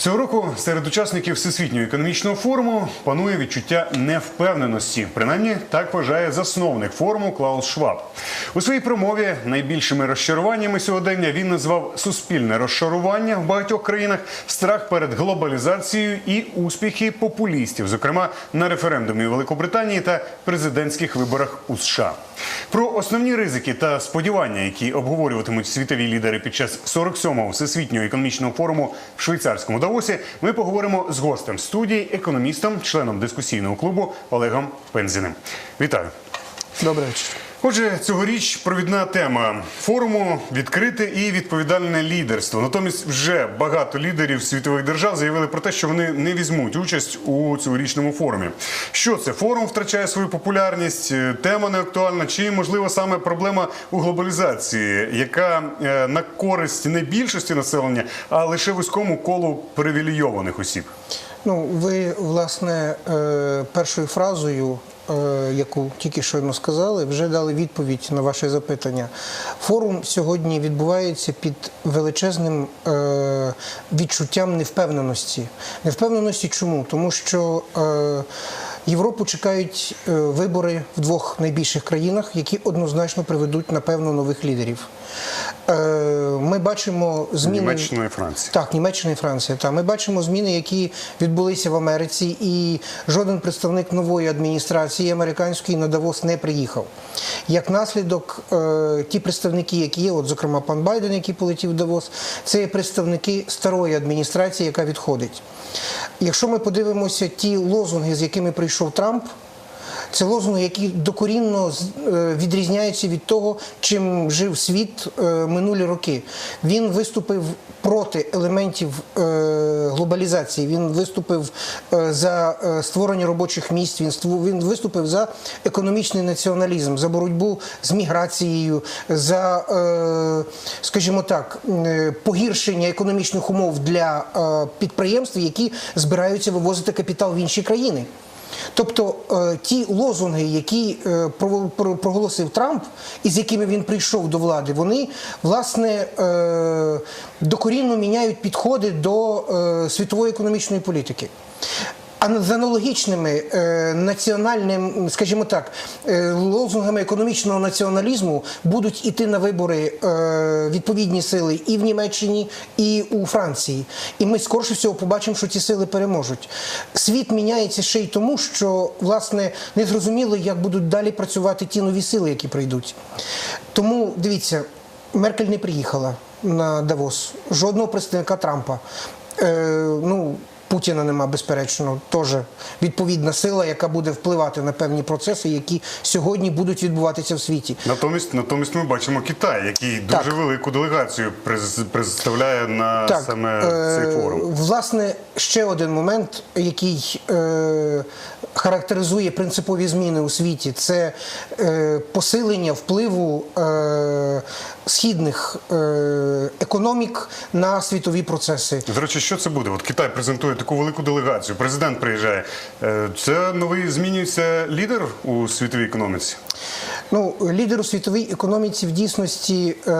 Цього року серед учасників всесвітнього економічного форуму панує відчуття невпевненості. Принаймні так вважає засновник форуму Клаус Шваб. У своїй промові найбільшими розчаруваннями сьогодення він назвав суспільне розчарування в багатьох країнах, страх перед глобалізацією і успіхи популістів, зокрема на референдумі у Великобританії та президентських виборах у США. Про основні ризики та сподівання, які обговорюватимуть світові лідери під час 47-го всесвітнього економічного форуму в швейцарському Давосі, ми поговоримо з гостем студії, економістом, членом дискусійного клубу Олегом Пензіним. Вітаю. Добрий вечір. Отже, цьогоріч провідна тема форуму відкрите і відповідальне лідерство. Натомість вже багато лідерів світових держав заявили про те, що вони не візьмуть участь у цьогорічному форумі. Що це форум втрачає свою популярність? е, Тема не актуальна, чи можливо саме проблема у глобалізації, яка е, на користь не більшості населення, а лише вузькому колу привілейованих осіб. Ну, ви, власне, е, першою фразою, яку тільки щойно сказали, вже дали відповідь на ваше запитання. Форум сьогодні відбувається під величезним е, відчуттям невпевненості. Невпевненості чому? Тому що е, Європу чекають е, вибори в двох найбільших країнах, які однозначно приведуть, напевно, нових лідерів. Е, Ми бачимо зміни. Німеччина і Франція. Так, Німеччина і Франція. Та ми бачимо зміни, які відбулися в Америці, і жоден представник нової адміністрації американської на Давос не приїхав. Як наслідок, е, ті представники, які є, от зокрема пан Байден, який полетів в Давос, це є представники старої адміністрації, яка відходить. Якщо ми подивимося ті лозунги, з якими прийшов Трамп. Це лозунги, які докорінно е, відрізняються від того, чим жив світ е, минулі роки. Він виступив проти елементів е, глобалізації. Він виступив за створення робочих місць. Він виступив за економічний націоналізм, за боротьбу з міграцією, за, скажімо так, погіршення економічних умов для підприємств, які збираються вивозити капітал в інші країни. Тобто е, ті лозунги, які е, проголосив Трамп, і з якими він прийшов до влади, вони власне е, докорінно міняють підходи до світової економічної політики. З аналогічними е, національним, скажімо так, е, лозунгами економічного націоналізму будуть іти на вибори е, відповідні сили і в Німеччині, і у Франції. І ми скорше всього побачимо, що ці сили переможуть. Світ міняється ще й тому, що власне не зрозуміло, як будуть далі працювати ті нові сили, які прийдуть. Тому дивіться, Меркель не приїхала на Давос, жодного представника Трампа. Е, ну, Путіна нема, безперечно, теж відповідна сила, яка буде впливати на певні процеси, які сьогодні будуть відбуватися в світі. Натомість, натомість ми бачимо Китай, який Так. дуже велику делегацію представляє на Так, саме е, цей форум. Власне, ще один момент, який е, характеризує принципові зміни у світі, це е, посилення впливу е, східних е, економік на світові процеси. До речі, що це буде? От Китай презентує таку велику делегацію. Президент приїжджає. Е, Це новий змінюється лідер у світовій економіці. Ну, лідер у світовій економіці в дійсності е,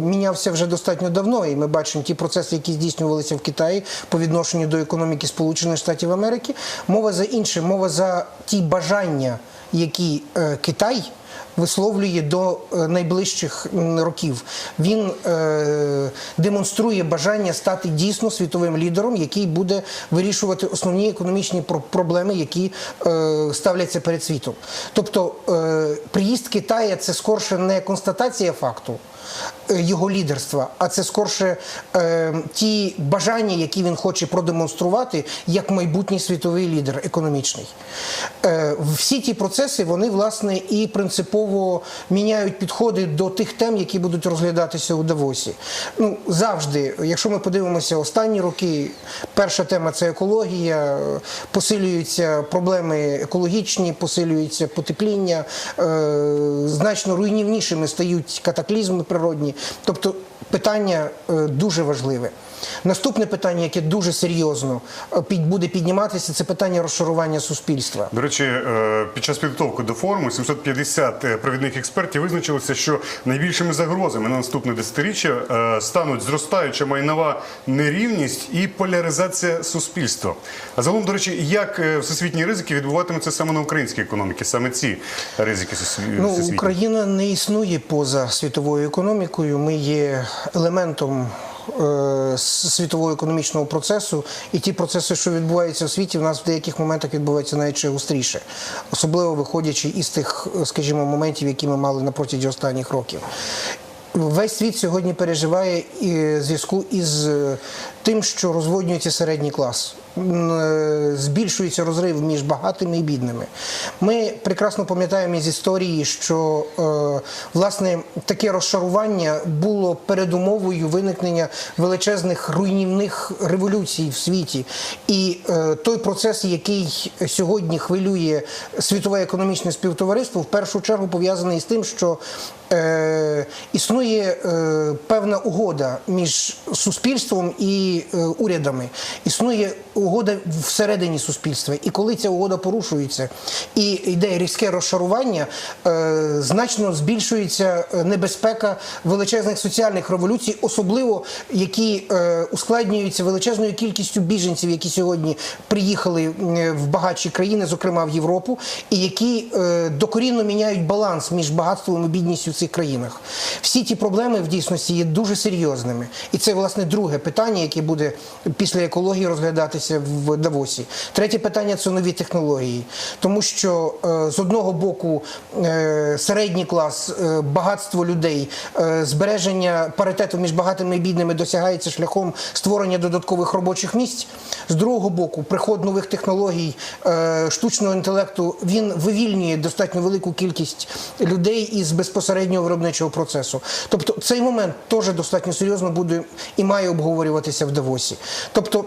мінявся вже достатньо давно, і ми бачимо ті процеси, які здійснювалися в Китаї по відношенню до економіки Сполучених Штатів Америки. Мова за інше, мова за ті бажання, які е, Китай. Висловлює до е, найближчих років. Він е, демонструє бажання стати дійсно світовим лідером, який буде вирішувати основні економічні проблеми, які е, ставляться перед світом. Тобто е, приїзд Китая це скорше не констатація факту е, його лідерства, а це скорше е, ті бажання, які він хоче продемонструвати як майбутній світовий лідер економічний. Е, всі ті процеси вони власне і принципово міняють підходи до тих тем, які будуть розглядатися у Давосі. Ну завжди, якщо ми подивимося останні роки, перша тема це екологія, посилюються проблеми екологічні, посилюється потепління, е, значно руйнівнішими стають катаклізми природні. Тобто питання е, дуже важливе. Наступне питання, яке дуже серйозно е, буде підніматися, це питання розшарування суспільства. До речі, е, під час підготовки до форуму 750 е, провідних експертів визначилося, що найбільшими загрозами на наступне десятиріччя стануть зростаюча майнова нерівність і поляризація суспільства. А загалом, до речі, як всесвітні ризики відбуватимуться саме на українській економіці, саме ці ризики всесві- Ну. Україна не існує поза світовою економікою. Ми є елементом е, світового економічного процесу, і ті процеси, що відбуваються у світі, в нас в деяких моментах відбуваються навіть ще особливо виходячи із тих, е, скажімо, моментів, які ми мали на протязі останніх років. Весь світ сьогодні переживає зв'язку із е, тим, що розводнюється середній клас. Е, Збільшується розрив між багатими і бідними. Ми прекрасно пам'ятаємо із історії, що е, власне таке розшарування було передумовою виникнення величезних руйнівних революцій в світі. І е, той процес, який сьогодні хвилює світове економічне співтовариство, в першу чергу пов'язаний з тим, що е, існує е, певна угода між суспільством і е, урядами. Існує угода всередині суспільства. І коли ця угода порушується і йде різке розшарування, е, значно збільшується е, небезпека величезних соціальних революцій, особливо які е, ускладнюються величезною кількістю біженців, які сьогодні приїхали в багатші країни, зокрема в Європу, і які докорінно міняють баланс між багатством і бідністю в цих країнах. Всі ті проблеми в дійсності є дуже серйозними. І це, власне, друге питання, яке буде після екології розглядатися в Давосі. Третє питання це нові технології. Тому що е, з одного боку е, середній клас, е, багатство людей, збереження паритету між багатими і бідними досягається шляхом створення додаткових робочих місць. З другого боку, приход нових технологій, штучного інтелекту він вивільнює достатньо велику кількість людей із безпосереднього виробничого процесу. Тобто цей момент теж достатньо серйозно буде і має обговорюватися в Давосі. Тобто.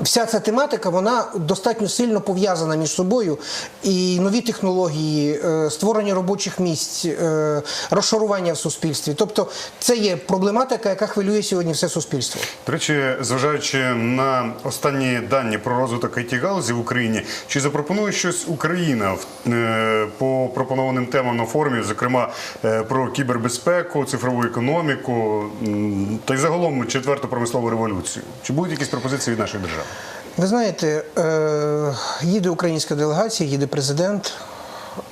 Вся ця тематика вона достатньо сильно пов'язана між собою. І нові технології, е, створення робочих місць, е, розшарування в суспільстві. Тобто, це є проблематика, яка хвилює сьогодні все суспільство. До речі, зважаючи на останні дані про розвиток it галузі в Україні, чи запропонує щось Україна е, по пропонованим темам на форумі, зокрема про кібербезпеку, цифрову економіку та й загалом четверту промислову революцію? Чи будуть якісь пропозиції від нашої держави? Ви знаєте, е, їде українська делегація, їде президент,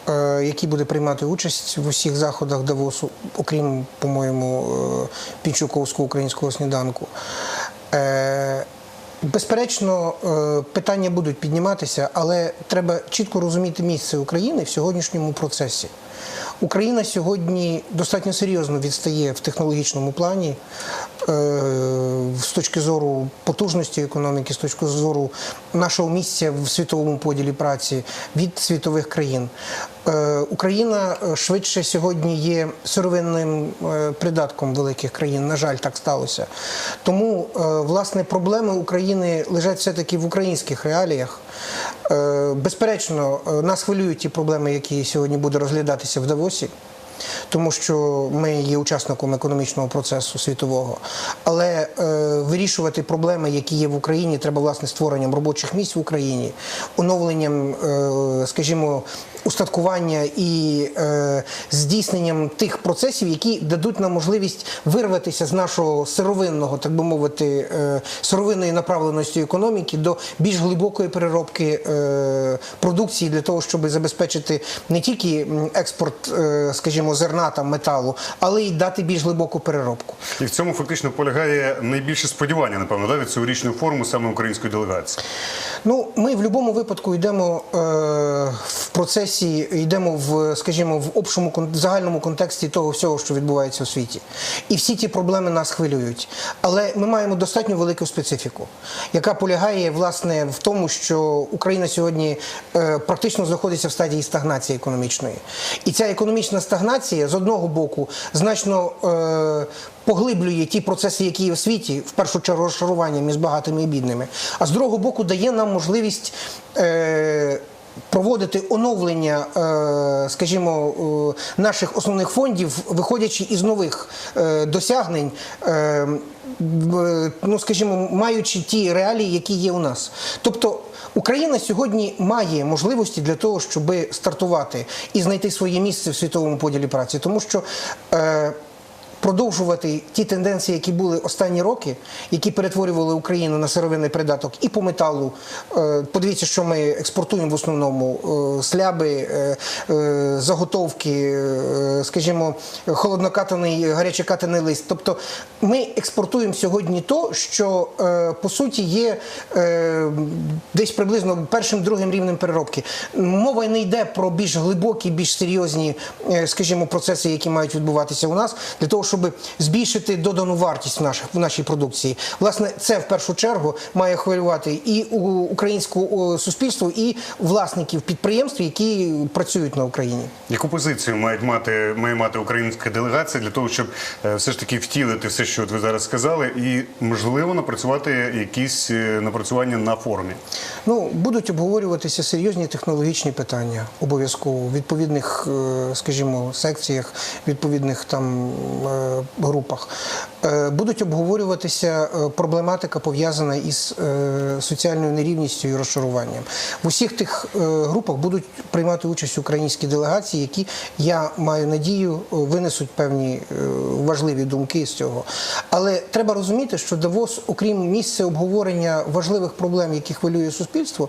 е, який буде приймати участь в усіх заходах Давосу, окрім, по-моєму, е, Пінчуковського українського сніданку. Безперечно, питання будуть підніматися, але треба чітко розуміти місце України в сьогоднішньому процесі. Україна сьогодні достатньо серйозно відстає в технологічному плані з точки зору потужності економіки, з точки зору нашого місця в світовому поділі праці від світових країн. Е, Україна е, швидше сьогодні є сировинним е, придатком великих країн. На жаль, так сталося. Тому е, власне проблеми України лежать все-таки в українських реаліях. Е, Безперечно, е, нас хвилюють ті проблеми, які сьогодні буде розглядатися в Давосі. Тому що ми є учасником економічного процесу світового, але е, вирішувати проблеми, які є в Україні, треба власне створенням робочих місць в Україні, оновленням, е, скажімо, устаткування і е, здійсненням тих процесів, які дадуть нам можливість вирватися з нашого сировинного, так би мовити, е, сировинної направленості економіки до більш глибокої переробки е, продукції для того, щоб забезпечити не тільки експорт, е, скажімо, зерна та металу, але й дати більш глибоку переробку. І в цьому фактично полягає найбільше сподівання, напевно, да, від цьогорічного форуму саме української делегації. Ну, ми в будь-якому випадку йдемо е, в процесі, йдемо в, скажімо, в общому загальному контексті того всього, що відбувається у світі. І всі ті проблеми нас хвилюють. Але ми маємо достатньо велику специфіку, яка полягає власне в тому, що Україна сьогодні е, практично знаходиться в стадії стагнації економічної. І ця економічна стагнація з одного боку значно. Е, поглиблює ті процеси, які є в світі, в першу чергу розшарування між багатими і бідними, а з другого боку дає нам можливість. Проводити оновлення, е, скажімо, е, наших основних фондів, виходячи із нових е, досягнень. Ну, скажімо, маючи ті реалії, які є у нас. Тобто Україна сьогодні має можливості для того, щоб стартувати і знайти своє місце в світовому поділі праці, тому що продовжувати ті тенденції, які були останні роки, які перетворювали Україну на сировинний придаток і по металу. Е, Подивіться, що ми експортуємо в основному е, сляби, е, заготовки, скажімо, холоднокатаний, гарячокатаний лист. Тобто ми експортуємо сьогодні то, що по суті є десь приблизно першим другим рівнем переробки. Мова не йде про більш глибокі, більш серйозні, скажімо, процеси, які мають відбуватися у нас, для того, щоб збільшити додану вартість в, наших, в нашій продукції. Власне, це в першу чергу має хвилювати і у- українське о, суспільство, і власників підприємств, які працюють на Україні. Яку позицію мають мати має мати українська делегація для того, щоб е, все ж таки втілити все, що ви зараз сказали, і можливо напрацювати якісь е, напрацювання на форумі? Ну, будуть обговорюватися серйозні технологічні питання обов'язково в відповідних, е, скажімо, секціях, відповідних там групах. Е, Будуть обговорюватися е, проблематика пов'язана із е, соціальною нерівністю і розшаруванням. В усіх тих е, групах будуть приймати участь українські делегації, які я маю надію е, винесуть певні е, важливі думки з цього. Але треба розуміти, що Давос, окрім місця обговорення важливих проблем, які хвилює суспільство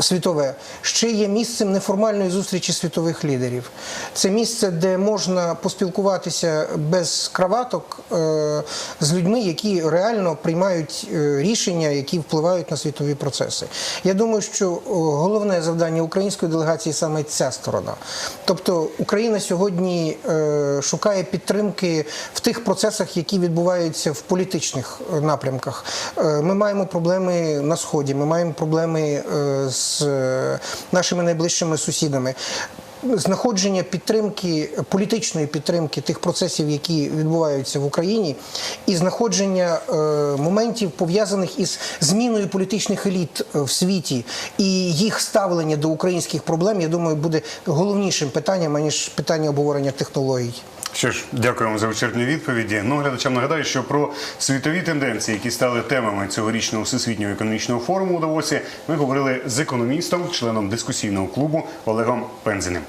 світове, ще є місцем неформальної зустрічі світових лідерів. Це місце, де можна поспілкуватися без краваток е, з людьми, які реально приймають е, рішення, які впливають на світові процеси. Я думаю, що о, головне завдання української делегації саме ця сторона. Тобто Україна сьогодні е, шукає підтримки в тих процесах, які відбуваються в політичних е, напрямках. Е, Ми маємо проблеми на сході, ми маємо проблеми е, з е, нашими найближчими сусідами. Знаходження підтримки політичної підтримки тих процесів, які відбуваються в Україні, і знаходження е, моментів пов'язаних із зміною політичних еліт е, в світі і їх ставлення до українських проблем, я думаю, буде головнішим питанням аніж питання обговорення технологій. Що ж, дякуємо за вичерпні відповіді. Ну, глядачам нагадаю, що про світові тенденції, які стали темами цьогорічного всесвітнього економічного форуму у Давосі, ми говорили з економістом, членом дискусійного клубу Олегом Пензеним.